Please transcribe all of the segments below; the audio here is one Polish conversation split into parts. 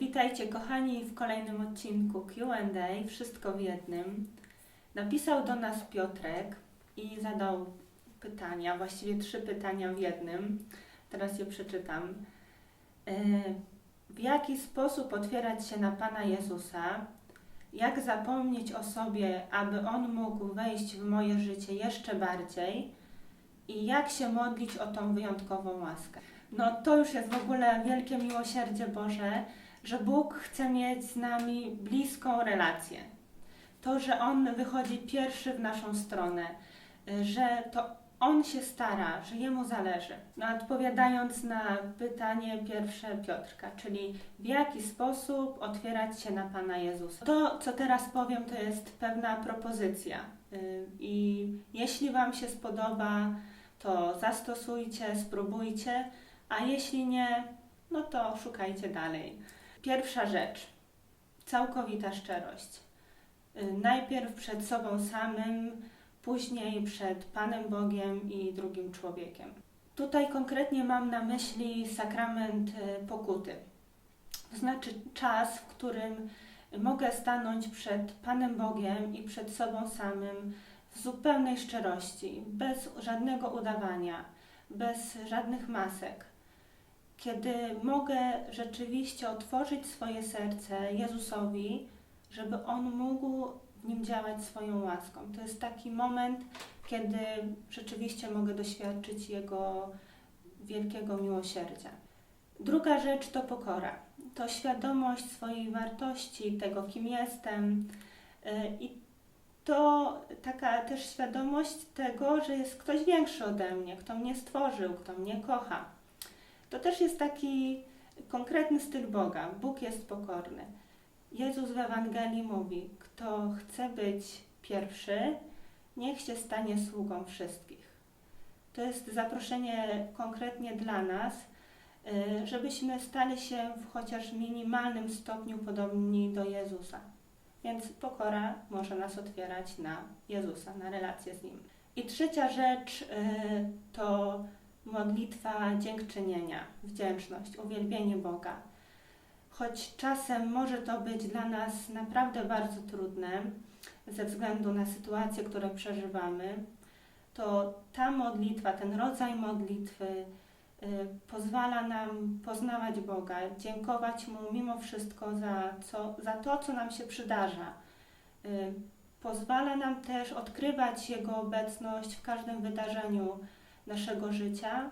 Witajcie kochani w kolejnym odcinku Q&A, wszystko w jednym. Napisał do nas Piotrek i zadał pytania, właściwie trzy pytania w jednym. Teraz je przeczytam. E, W jaki sposób otwierać się na Pana Jezusa? Jak zapomnieć o sobie, aby On mógł wejść w moje życie jeszcze bardziej? I jak się modlić o tą wyjątkową łaskę? No to już jest w ogóle wielkie miłosierdzie Boże, że Bóg chce mieć z nami bliską relację. To, że On wychodzi pierwszy w naszą stronę, y, że to On się stara, że Jemu zależy. No, odpowiadając na pytanie pierwsze Piotrka, czyli w jaki sposób otwierać się na Pana Jezusa. To, co teraz powiem, to jest pewna propozycja. Y, I jeśli Wam się spodoba, to zastosujcie, spróbujcie, a jeśli nie, no to szukajcie dalej. Pierwsza rzecz, całkowita szczerość. Y, Najpierw przed sobą samym, później przed Panem Bogiem i drugim człowiekiem. Tutaj konkretnie mam na myśli sakrament y, pokuty. To znaczy czas, w którym mogę stanąć przed Panem Bogiem i przed sobą samym w zupełnej szczerości, bez żadnego udawania, bez żadnych masek kiedy mogę rzeczywiście otworzyć swoje serce Jezusowi, żeby On mógł w nim działać swoją łaską. To jest taki moment, kiedy rzeczywiście mogę doświadczyć Jego wielkiego miłosierdzia. Druga rzecz to pokora. To świadomość swojej wartości, tego kim jestem yy, i to taka też świadomość tego, że jest ktoś większy ode mnie, kto mnie stworzył, kto mnie kocha. To też jest taki konkretny styl Boga. Bóg jest pokorny. Jezus w Ewangelii mówi: Kto chce być pierwszy, niech się stanie sługą wszystkich. To jest zaproszenie konkretnie dla nas, y, żebyśmy stali się w chociaż minimalnym stopniu podobni do Jezusa. Więc pokora może nas otwierać na Jezusa, na relację z Nim. I trzecia rzecz y, to modlitwa dziękczynienia, wdzięczność, uwielbienie Boga. Choć czasem może to być dla nas naprawdę bardzo trudne ze względu na sytuacje, które przeżywamy, to ta modlitwa, ten rodzaj modlitwy y, pozwala nam poznawać Boga, dziękować Mu mimo wszystko za, co, za to, co nam się przydarza. Y, pozwala nam też odkrywać Jego obecność w każdym wydarzeniu naszego życia,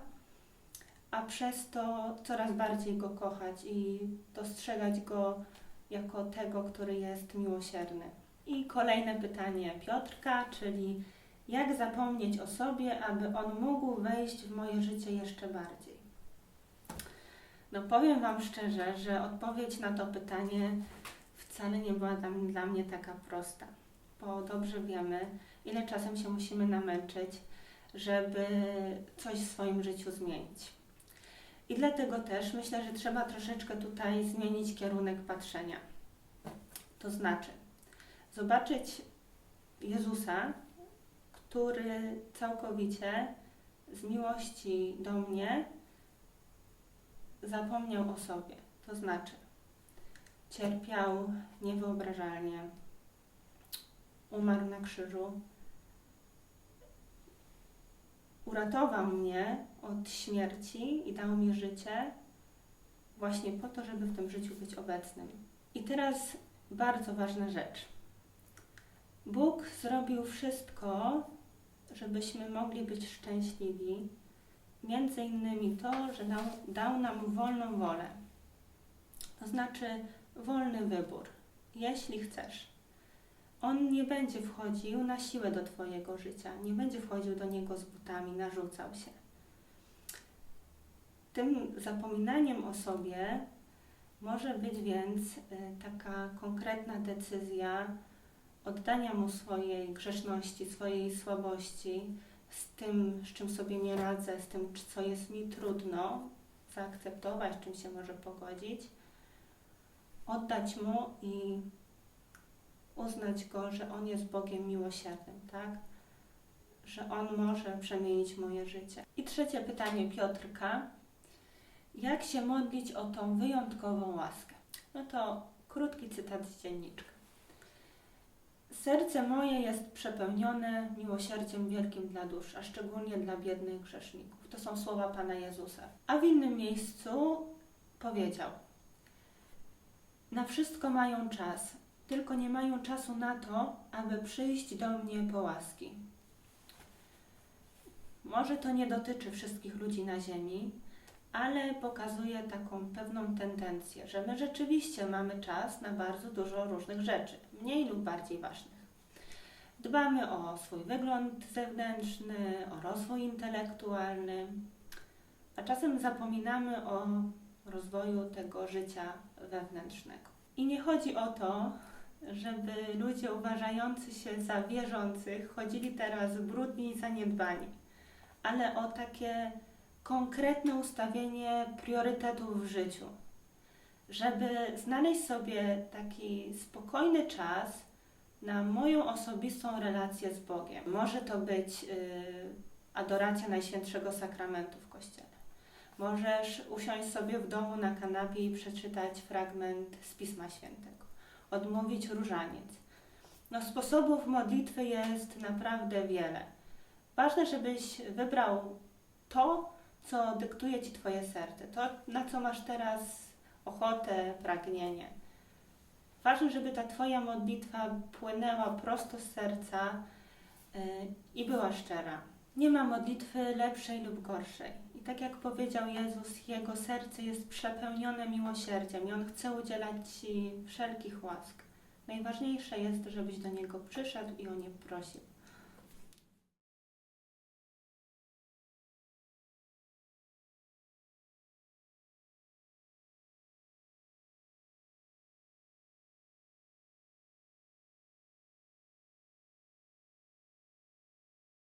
a przez to coraz bardziej Go kochać i dostrzegać Go jako tego, który jest miłosierny. I kolejne pytanie Piotrka, czyli jak zapomnieć o sobie, aby On mógł wejść w moje życie jeszcze bardziej? No powiem Wam szczerze, że odpowiedź na to pytanie wcale nie była dla, mnie taka prosta, bo dobrze wiemy, ile czasem się musimy namęczyć, żeby coś w swoim życiu zmienić. I dlatego też myślę, że trzeba troszeczkę tutaj zmienić kierunek patrzenia. To znaczy, zobaczyć Jezusa, który całkowicie z miłości do mnie zapomniał o sobie. To znaczy, cierpiał niewyobrażalnie, umarł na krzyżu, uratował mnie od śmierci i dał mi życie właśnie po to, żeby w tym życiu być obecnym. I teraz bardzo ważna rzecz. Bóg zrobił wszystko, żebyśmy mogli być szczęśliwi. Między innymi to, że dał, dał nam wolną wolę. To znaczy wolny wybór. Jeśli chcesz, on nie będzie wchodził na siłę do Twojego życia, nie będzie wchodził do niego z butami, narzucał się. Tym zapominaniem o sobie może być więc y, taka konkretna decyzja oddania mu swojej grzeszności, swojej słabości, z tym, z czym sobie nie radzę, z tym, co jest mi trudno zaakceptować, z czym się może pogodzić, oddać mu i uznać Go, że On jest Bogiem miłosiernym, tak? Że On może przemienić moje życie. I trzecie pytanie Piotrka. Jak się modlić o tą wyjątkową łaskę? No to krótki cytat z dzienniczka. Serce moje jest przepełnione miłosierdziem wielkim dla dusz, a szczególnie dla biednych grzeszników. To są słowa Pana Jezusa. A w innym miejscu powiedział: Na wszystko mają czas, tylko nie mają czasu na to, aby przyjść do mnie po łaski. Może to nie dotyczy wszystkich ludzi na Ziemi, ale pokazuje taką pewną tendencję, że my rzeczywiście mamy czas na bardzo dużo różnych rzeczy, mniej lub bardziej ważnych. Dbamy o swój wygląd zewnętrzny, o rozwój intelektualny, a czasem zapominamy o rozwoju tego życia wewnętrznego. I nie chodzi o to, żeby ludzie uważający się za wierzących chodzili teraz brudni i zaniedbani, ale o takie konkretne ustawienie priorytetów w życiu, żeby znaleźć sobie taki spokojny czas na moją osobistą relację z Bogiem. Może to być y, adoracja Najświętszego Sakramentu w Kościele. Możesz usiąść sobie w domu na kanapie i przeczytać fragment z Pisma Świętego, odmówić różaniec. No, sposobów modlitwy jest naprawdę wiele. Ważne, żebyś wybrał to, co dyktuje Ci Twoje serce, to, na co masz teraz ochotę, pragnienie. Ważne, żeby ta Twoja modlitwa płynęła prosto z serca yy, i była szczera. Nie ma modlitwy lepszej lub gorszej. I tak jak powiedział Jezus, Jego serce jest przepełnione miłosierdziem i On chce udzielać Ci wszelkich łask. Najważniejsze jest, żebyś do Niego przyszedł i o nie prosił.